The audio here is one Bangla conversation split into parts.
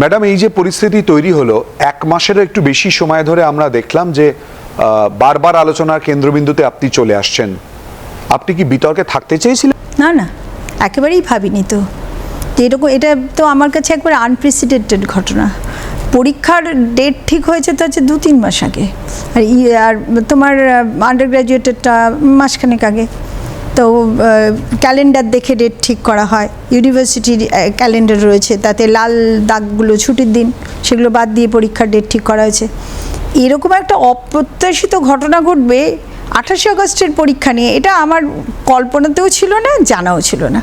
ম্যাডাম, এই যে পরিস্থিতি তৈরি হলো, এক মাসেরও একটু বেশি সময় ধরে আমরা দেখলাম যে বারবার আলোচনার কেন্দ্রবিন্দুতে আপনি চলে আসছেন। আপনি কি বিতর্কে থাকতে চেয়েছিলেন? না না, একেবারেই ভাবিনি তো। এরকম এটা তো আমার কাছে একবার আনপ্রেসিডেন্টেড ঘটনা। পরীক্ষার ডেট ঠিক হয়েছে তো হচ্ছে দু তিন মাস আগে। আর আর তোমার আন্ডার গ্র্যাজুয়েটেডটা মাসখানেক আগে। তো ক্যালেন্ডার দেখে ডেট ঠিক করা হয়। ইউনিভার্সিটির ক্যালেন্ডার রয়েছে, তাতে লাল দাগগুলো ছুটির দিন, সেগুলো বাদ দিয়ে পরীক্ষার ডেট ঠিক করা হয়েছে। এরকম একটা অপ্রত্যাশিত ঘটনা ঘটবে আঠাশে আগস্টের পরীক্ষা নিয়ে, এটা আমার কল্পনাতেও ছিল না, জানাও ছিল না।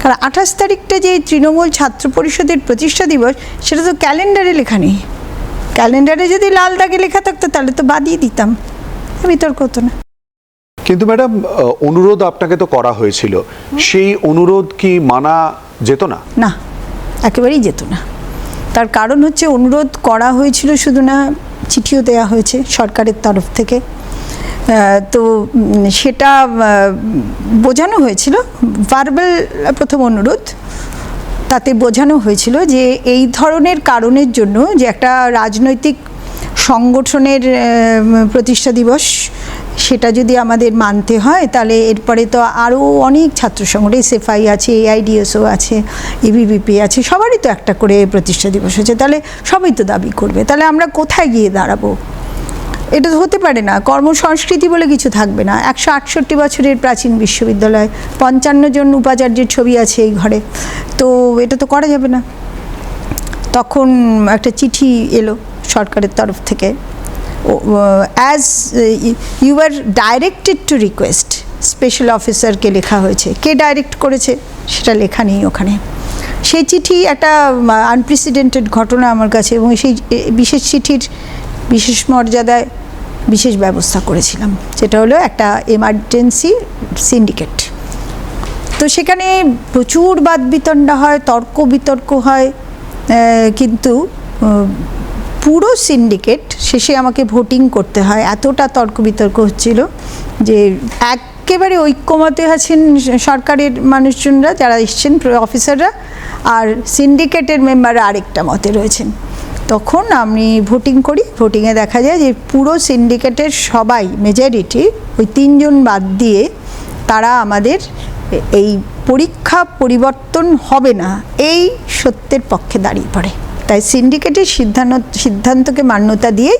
কারণ আঠাশ তারিখটা যে তৃণমূল ছাত্র পরিষদের প্রতিষ্ঠা দিবস, সেটা তো ক্যালেন্ডারে লেখা নেই। ক্যালেন্ডারে যদি লাল দাগে লেখা থাকতো, তাহলে তো বাদিয়ে দিতাম। বিতর্ক হতো না। কিন্তু ম্যাডাম অনুরোধ আপনাকে তো করা হয়েছিল। সেই অনুরোধ কি মানা যেত না? না, একেবারেই যেত না। তার কারণ হচ্ছে অনুরোধ করা হয়েছিল শুধু না, চিঠিও দেওয়া হয়েছে সরকারের তরফ থেকে। তো সেটা বোঝানো হয়েছিল ভার্বাল প্রথম অনুরোধ। তাতে বোঝানো হয়েছিল যে এই ধরনের কারণের জন্য যে একটা রাজনৈতিক সংগঠনের প্রতিষ্ঠা দিবস সেটা যদি আমাদের মানতে হয়, তাহলে এরপরে তো আরও অনেক ছাত্র সংগঠন এসএফআই আছে এআইডিএসও আছে ইভিবিপি আছে, সবারই তো একটা করে প্রতিষ্ঠা দিবস হচ্ছে তাহলে সবাই তো দাবি করবে। তাহলে আমরা কোথায় গিয়ে দাঁড়াবো? এটা হতে পারে না। কর্মসংস্কৃতি বলে কিছু থাকবে না। একশো আটষট্টি বছরের প্রাচীন বিশ্ববিদ্যালয়, পঞ্চান্ন জন উপাচার্যের ছবি আছে এই ঘরে। তো এটা তো করা যাবে না। তখন একটা চিঠি এলো সরকারের তরফ থেকে। As you are directed to request special অফিসারকে লেখা হয়েছে। কে ডাইরেক্ট করেছে? সেটা লেখা নেই ওখানে। সেই চিঠি একটা আনপ্রেসিডেন্টেড ঘটনা আমার কাছে এবং সেই বিশেষ চিঠির বিশেষ মর্যাদায় বিশেষ ব্যবস্থা করেছিলাম। যেটা হলো একটা এমার্জেন্সি সিন্ডিকেট তো সেখানে প্রচুর বাদ বিতণ্ডা হয়, তর্ক বিতর্ক হয় কিন্তু পুরো সিন্ডিকেট শেষে আমাকে ভোটিং করতে হয়। এতটা তর্ক বিতর্ক হচ্ছিল যে একেবারে ঐক্যমতে আছেন সরকারের মানুষজনরা, যারা এসছেন অফিসাররা আর সিন্ডিকেটের মেম্বাররা আরেকটা মতে রয়েছেন। তখন আমি ভোটিং করি। ভোটিংয়ে দেখা যায় যে পুরো সিন্ডিকেটের সবাই মেজরিটি ওই তিনজন বাদ দিয়ে তারা আমাদের এই পরীক্ষা পরিবর্তন হবে না। এই সত্যের পক্ষে দাঁড়িয়ে পড়ে। তাই সিন্ডিকেটের সিদ্ধান্ত সিদ্ধান্তকে মান্যতা দিয়েই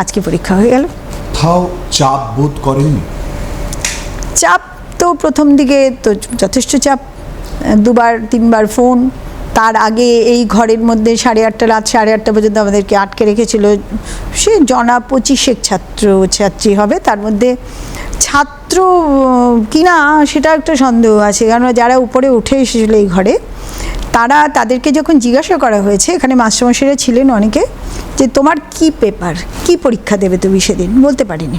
আজকে পরীক্ষা হয়ে গেল। কোথাও চাপ বোধ করেননি? চাপ তো প্রথম দিকে তো যথেষ্ট চাপ দুবার তিনবার ফোন তার আগে এই ঘরের মধ্যে সাড়ে আটটা রাত সাড়ে আটটা পর্যন্ত আমাদেরকে আটকে রেখেছিল। সে জনা পঁচিশেক ছাত্র ছাত্রী হবে তার মধ্যে ছাত্র কিনা সেটা একটা সন্দেহ আছে কারণ যারা উপরে উঠে এসেছিল এই ঘরে তারা তাদেরকে যখন জিজ্ঞাসা করা হয়েছে, এখানে মাস্টারমশাইরা ছিলেন অনেকে, যে তোমার কি পেপার? কি পরীক্ষা দেবে তুমি সেদিন? বলতে পারিনি।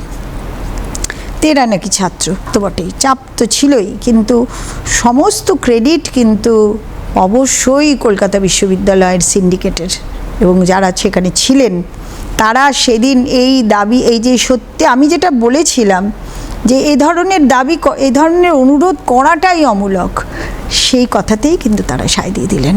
তেরা নাকি ছাত্র, তো বটেই। চাপ তো ছিলই, কিন্তু সমস্ত ক্রেডিট কিন্তু অবশ্যই কলকাতা বিশ্ববিদ্যালয়ের সিন্ডিকেটের। এবং যারা সেখানে ছিলেন, তারা সেদিন এই দাবি, এই যে সত্যি, আমি যেটা বলেছিলাম যে এ ধরনের দাবি এ ধরনের অনুরোধ করাটাই অমূলক। সেই কথাতেই কিন্তু তারা সায় দিয়ে দিলেন।